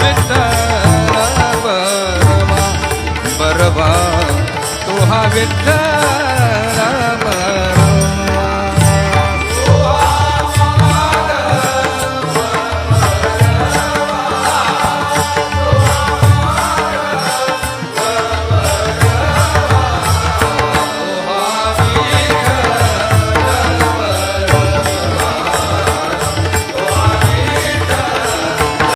विठ्ठल बरवा बरवा तो हा विठ्ठल